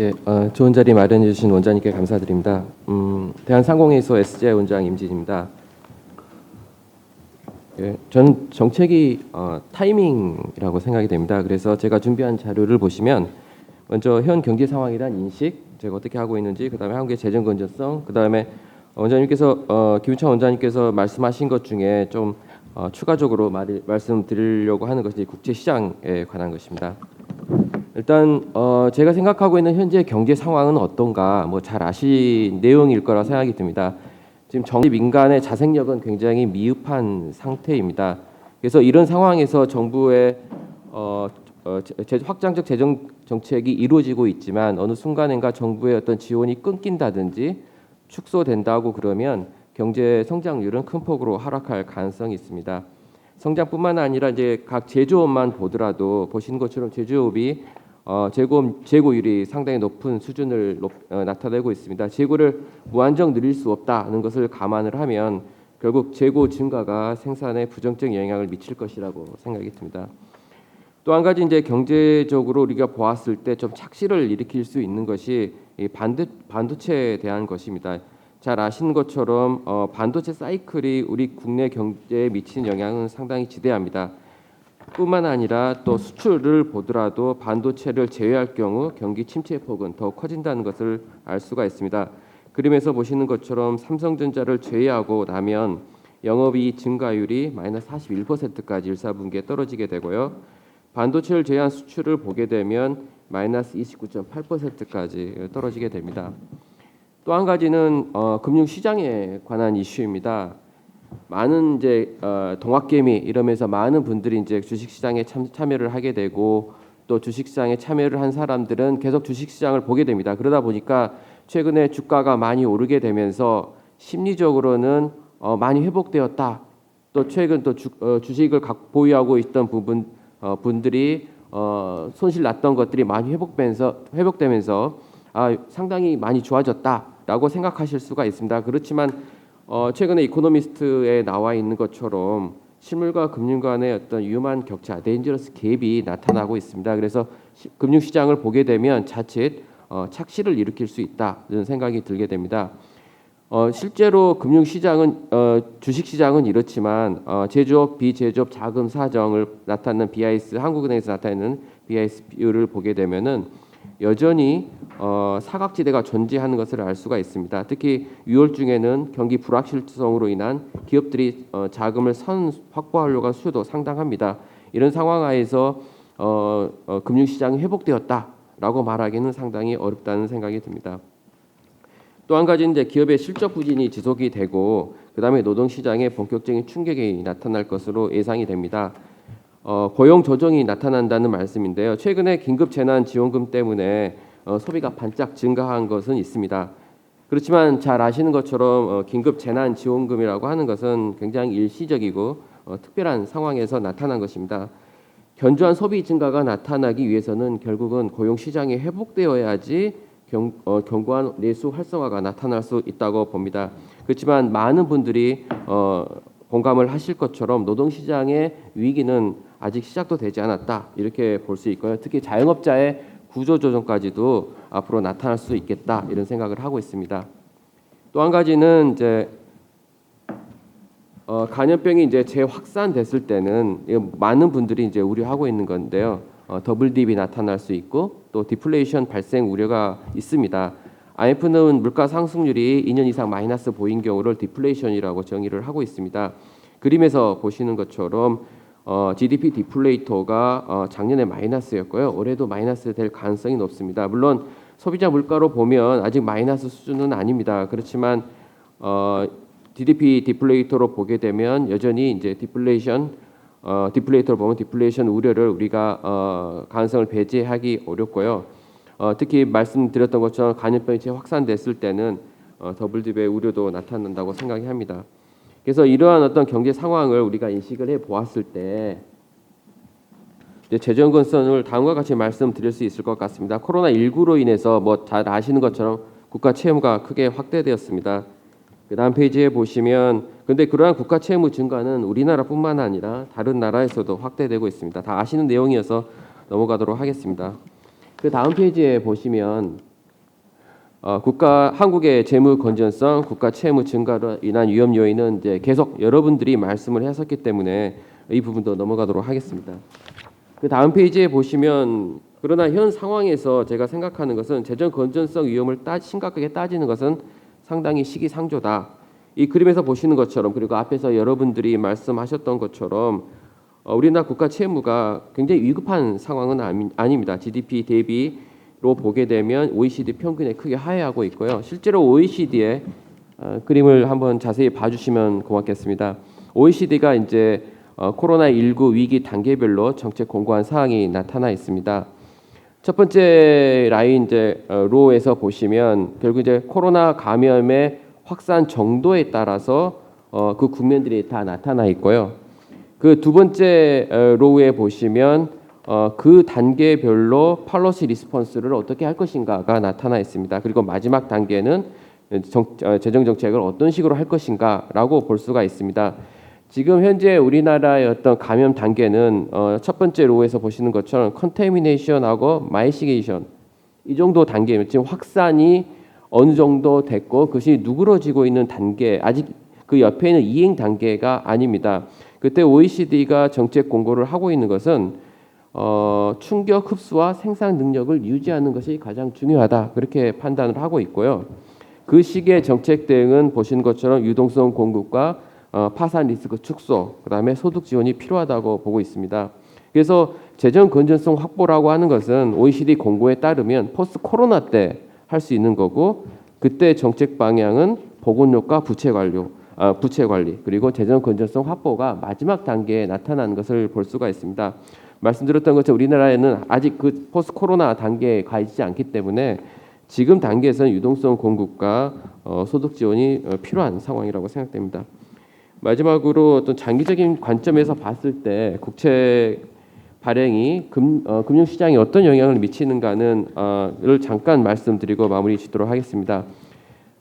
예, 어, 좋은 자리 마련해 주신 원장님께 감사드립니다. 음, 대한상공회의소 SJ 원장 임진입니다. 예, 저는 정책이 어, 타이밍이라고 생각이 됩니다. 그래서 제가 준비한 자료를 보시면 먼저 현 경제 대한 인식, 제가 어떻게 하고 있는지, 그다음에 한국의 재정 건전성, 그다음에 원장님께서 어, 김우찬 원장님께서 말씀하신 것 중에 좀 어, 추가적으로 말, 말씀드리려고 하는 것이 국제 시장에 관한 것입니다. 일단 어, 제가 생각하고 있는 현재 경제 상황은 어떤가 뭐 잘 아실 내용일 거라 생각이 듭니다. 지금 정치 민간의 자생력은 굉장히 미흡한 상태입니다. 그래서 이런 상황에서 정부의 어, 어, 제, 확장적 재정 정책이 이루어지고 있지만 어느 순간인가 정부의 어떤 지원이 끊긴다든지 축소된다고 그러면 경제 성장률은 큰 폭으로 하락할 가능성이 있습니다. 성장뿐만 아니라 이제 각 제조업만 보더라도 보시는 것처럼 제조업이 어, 재고 재고율이 상당히 높은 수준을 높, 어, 나타내고 있습니다. 재고를 무한정 늘릴 수 없다는 것을 감안을 하면 결국 재고 증가가 생산에 부정적 영향을 미칠 것이라고 생각이 듭니다. 또 한 가지 이제 경제적으로 우리가 보았을 때 좀 착시를 일으킬 수 있는 것이 이 반도 반도체에 대한 것입니다. 잘 아시는 것처럼 어, 반도체 사이클이 우리 국내 경제에 미치는 영향은 상당히 지대합니다. 뿐만 아니라 또 수출을 보더라도 반도체를 제외할 경우 경기 침체 폭은 더 커진다는 것을 알 수가 있습니다. 그림에서 보시는 것처럼 삼성전자를 제외하고 나면 영업이익 증가율이 마이너스 41%까지 1사분기에 떨어지게 되고요. 반도체를 제외한 수출을 보게 되면 마이너스 29.8%까지 떨어지게 됩니다. 또 한 가지는 어, 금융 시장에 관한 이슈입니다. 많은 이제 어, 동학개미 이러면서 많은 분들이 이제 주식 시장에 참, 참여를 하게 되고 또 주식 시장에 참여를 한 사람들은 계속 주식 시장을 보게 됩니다. 그러다 보니까 최근에 주가가 많이 오르게 되면서 심리적으로는 어, 많이 회복되었다. 또 최근 또 주, 어, 주식을 각 보유하고 있던 부분 어, 분들이 어, 손실 났던 것들이 많이 회복되면서 회복되면서 아, 상당히 많이 좋아졌다라고 생각하실 수가 있습니다. 그렇지만 어, 최근에 이코노미스트에 나와 있는 것처럼 실물과 금융 간의 어떤 위험한 격차, 데인저러스 갭이 나타나고 있습니다. 그래서 시, 금융 시장을 보게 되면 자칫 어, 착시를 일으킬 수 있다는 생각이 들게 됩니다. 어, 실제로 금융 시장은 어, 주식 시장은 이렇지만 어, 제조업, 비제조업 자금 사정을 나타내는 BIS 한국은행에서 나타내는 BIS 비율을 보게 되면은 여전히 어, 사각지대가 존재하는 것을 알 수가 있습니다. 특히 6월 중에는 경기 불확실성으로 인한 기업들이 어, 자금을 선 확보하려고 한 수요도 상당합니다. 이런 상황 하에서 어, 어, 금융시장이 회복되었다라고 말하기는 상당히 어렵다는 생각이 듭니다. 또 한 가지 이제 기업의 실적 부진이 지속이 되고 그다음에 노동 시장에 본격적인 충격이 나타날 것으로 예상이 됩니다. 어, 고용 조정이 나타난다는 말씀인데요. 최근에 긴급 재난 지원금 때문에 어, 소비가 반짝 증가한 것은 있습니다. 그렇지만 잘 아시는 것처럼 어, 긴급 재난 지원금이라고 하는 것은 굉장히 일시적이고 어, 특별한 상황에서 나타난 것입니다. 견조한 소비 증가가 나타나기 위해서는 결국은 고용 시장이 회복되어야지 경, 어, 견고한 내수 활성화가 나타날 수 있다고 봅니다. 그렇지만 많은 분들이 어, 공감을 하실 것처럼 노동 시장의 위기는 아직 시작도 되지 않았다 이렇게 볼 수 있고요. 특히 자영업자의 구조 조정까지도 앞으로 나타날 수 있겠다 이런 생각을 하고 있습니다. 또 한 가지는 이제 어, 간염병이 이제 재확산됐을 때는 많은 분들이 이제 우려하고 있는 건데요. 어, 더블 딥이 나타날 수 있고 또 디플레이션 발생 우려가 있습니다. IMF는 물가 상승률이 2년 이상 마이너스 보인 경우를 디플레이션이라고 정의를 하고 있습니다. 그림에서 보시는 것처럼 어, GDP 디플레이터가 어, 작년에 마이너스였고요. 올해도 마이너스 될 가능성이 높습니다. 물론 소비자 물가로 보면 아직 마이너스 수준은 아닙니다. 그렇지만 어, GDP 디플레이터로 보게 되면 여전히 이제 디플레이션 어, 디플레이터로 보면 디플레이션 우려를 우리가 어, 가능성을 배제하기 어렵고요. 어, 특히 말씀드렸던 것처럼 간염병이 재확산됐을 때는 어, 더블 딥의 우려도 나타난다고 생각이 합니다. 그래서 이러한 어떤 경제 상황을 우리가 인식을 해 보았을 때 재정 건선을 다음과 같이 말씀드릴 수 있을 것 같습니다. 코로나 19로 인해서 뭐 잘 아시는 것처럼 국가 채무가 크게 확대되었습니다. 그 다음 페이지에 보시면 근데 그러한 국가 채무 증가는 우리나라뿐만 아니라 다른 나라에서도 확대되고 있습니다. 다 아시는 내용이어서 넘어가도록 하겠습니다. 그 다음 페이지에 보시면 어, 국가 한국의 재무 건전성, 국가 채무 증가로 인한 위험 요인은 이제 계속 여러분들이 말씀을 하셨기 때문에 이 부분도 넘어가도록 하겠습니다. 그 다음 페이지에 보시면 그러나 현 상황에서 제가 생각하는 것은 재정 건전성 위험을 따, 심각하게 따지는 것은 상당히 시기상조다. 이 그림에서 보시는 것처럼 그리고 앞에서 여러분들이 말씀하셨던 것처럼 어, 우리나라 국가 채무가 굉장히 위급한 상황은 아닙니다. GDP 대비 로 보게 되면 OECD 평균에 크게 하회하고 있고요. 실제로 OECD의 어, 그림을 한번 자세히 봐주시면 고맙겠습니다. OECD가 이제 어, 코로나 19 위기 단계별로 정책 공고한 사항이 나타나 있습니다. 첫 번째 라인 이제 어, 로에서 보시면 결국 이제 코로나 감염의 확산 정도에 따라서 어, 그 국면들이 다 나타나 있고요. 그 두 번째 어, 로우에 보시면 어, 그 단계별로 팔로시 리스폰스를 어떻게 할 것인가가 나타나 있습니다. 그리고 마지막 단계는 정, 어, 재정 정책을 어떤 식으로 할 것인가라고 볼 수가 있습니다. 지금 현재 우리나라의 어떤 감염 단계는 어, 첫 번째 로에서 보시는 것처럼 컨테미네이션하고 마이시게이션 이 정도 단계면 지금 확산이 어느 정도 됐고 그것이 누그러지고 있는 단계 아직 그 옆에 있는 이행 단계가 아닙니다. 그때 OECD가 정책 공고를 하고 있는 것은 어, 충격 흡수와 생산 능력을 유지하는 것이 가장 중요하다 그렇게 판단을 하고 있고요. 그 시기의 정책 대응은 보시는 것처럼 유동성 공급과 어, 파산 리스크 축소, 그다음에 소득 지원이 필요하다고 보고 있습니다. 그래서 재정 건전성 확보라고 하는 것은 OECD 공고에 따르면 포스트 코로나 때 할 수 있는 거고 그때 정책 방향은 보건료과 부채 관리, 아, 부채 관리 그리고 재정 건전성 확보가 마지막 단계에 나타나는 것을 볼 수가 있습니다. 말씀드렸던 것처럼 우리나라에는 아직 그 포스트 코로나 단계에 가 있지 않기 때문에 지금 단계에서는 유동성 공급과 어, 소득 지원이 어, 필요한 상황이라고 생각됩니다. 마지막으로 어떤 장기적인 관점에서 봤을 때 국채 발행이 금, 어, 금융 시장에 어떤 영향을 미치는가는 어, 를 잠깐 말씀드리고 마무리 짓도록 하겠습니다.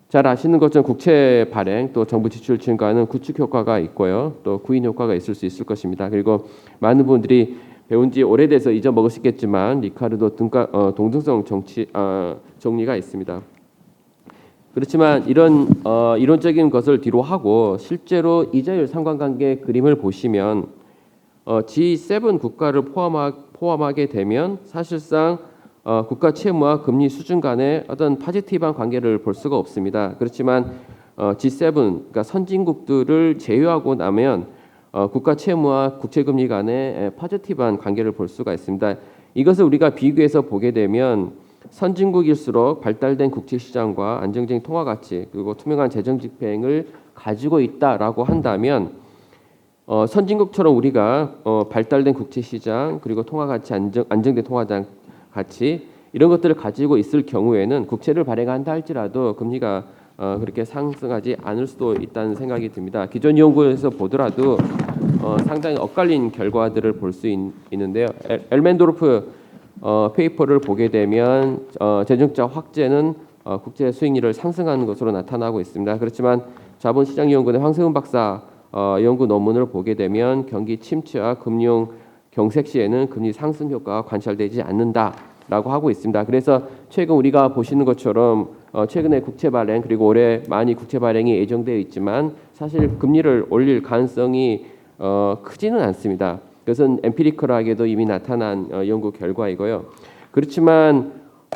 잘 아시는 것처럼 국채 발행 또 정부 지출 증가는 구축 효과가 있고요. 또 구인 효과가 있을 수 있을 것입니다. 그리고 많은 분들이 배운 지 오래돼서 잊어먹으시겠지만 리카르도 등가, 어, 동등성 정치 어, 정리가 있습니다. 그렇지만 이런 어, 이론적인 것을 뒤로 하고 실제로 이자율 상관관계 그림을 보시면 어, G7 국가를 포함하, 포함하게 되면 사실상 어, 국가 채무와 금리 수준 간의 어떤 파지티브한 관계를 볼 수가 없습니다. 그렇지만 어, G7 그러니까 선진국들을 제외하고 나면 어, 국가 채무와 국채 금리 간의 파지티브한 관계를 볼 수가 있습니다. 이것을 우리가 비교해서 보게 되면 선진국일수록 발달된 국제 시장과 안정적인 통화 가치 그리고 투명한 재정 집행을 가지고 있다라고 한다면 어, 선진국처럼 우리가 어, 발달된 국제 시장 그리고 통화 가치 안정 안정된 통화 가치 이런 것들을 가지고 있을 경우에는 국채를 발행한다 할지라도 금리가 어, 그렇게 상승하지 않을 수도 있다는 생각이 듭니다. 기존 연구에서 보더라도 어, 상당히 엇갈린 결과들을 볼 수 있는데요. 엘, 엘멘도르프 어, 페이퍼를 보게 되면 어, 재정적 확제는 어, 국제 수익률을 상승하는 것으로 나타나고 있습니다. 그렇지만 자본시장연구원의 황세훈 박사 어, 연구 논문을 보게 되면 경기 침체와 금융 경색 시에는 금리 상승 효과가 관찰되지 않는다라고 하고 있습니다. 그래서 최근 우리가 보시는 것처럼 어, 최근에 국채 발행 그리고 올해 많이 국채 발행이 예정되어 있지만 사실 금리를 올릴 가능성이 어, 크지는 않습니다. 그것은 엠피리컬하게도 이미 나타난 어, 연구 결과이고요. 그렇지만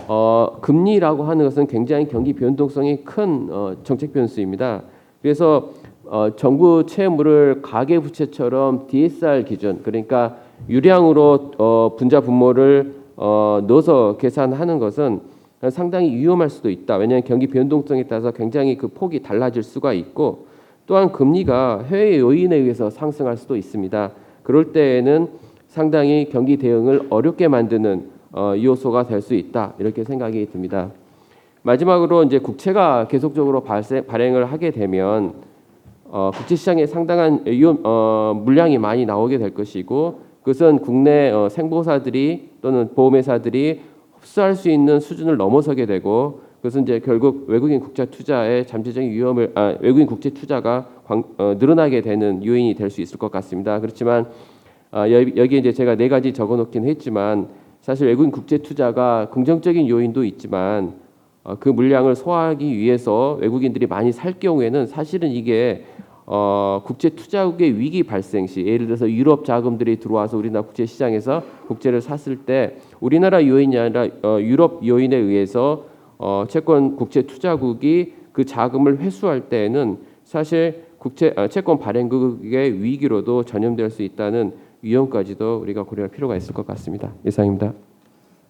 어, 금리라고 하는 것은 굉장히 경기 변동성이 큰 어, 정책 변수입니다. 그래서 어, 정부 채무를 가계 부채처럼 DSR 기준 그러니까 유량으로 어, 분자 분모를 어, 넣어서 계산하는 것은 상당히 위험할 수도 있다. 왜냐하면 경기 변동성에 따라서 굉장히 그 폭이 달라질 수가 있고 또한 금리가 해외 요인에 의해서 상승할 수도 있습니다. 그럴 때에는 상당히 경기 대응을 어렵게 만드는 어, 요소가 될 수 있다 이렇게 생각이 듭니다. 마지막으로 이제 국채가 계속적으로 발생, 발행을 하게 되면 어, 국제 시장에 상당한 위험, 어, 물량이 많이 나오게 될 것이고 그것은 국내 어, 생보사들이 또는 보험회사들이 흡수할 수 있는 수준을 넘어서게 되고 그것은 이제 결국 외국인 국제 투자의 잠재적인 위험을 아, 외국인 국제 투자가 광, 어, 늘어나게 되는 요인이 될 수 있을 것 같습니다. 그렇지만 아, 여기 이제 제가 네 가지 적어놓긴 했지만 사실 외국인 국제 투자가 긍정적인 요인도 있지만 어, 그 물량을 소화하기 위해서 외국인들이 많이 살 경우에는 사실은 이게 어, 국제 투자국의 위기 발생 시 예를 들어서 유럽 자금들이 들어와서 우리나라 국제 시장에서 국제를 샀을 때 우리나라 요인이 아니라 어, 유럽 요인에 의해서 어, 채권 국제 투자국이 그 자금을 회수할 때에는 사실 국제 어, 채권 발행국의 위기로도 전염될 수 있다는 위험까지도 우리가 고려할 필요가 있을 것 같습니다. 이상입니다.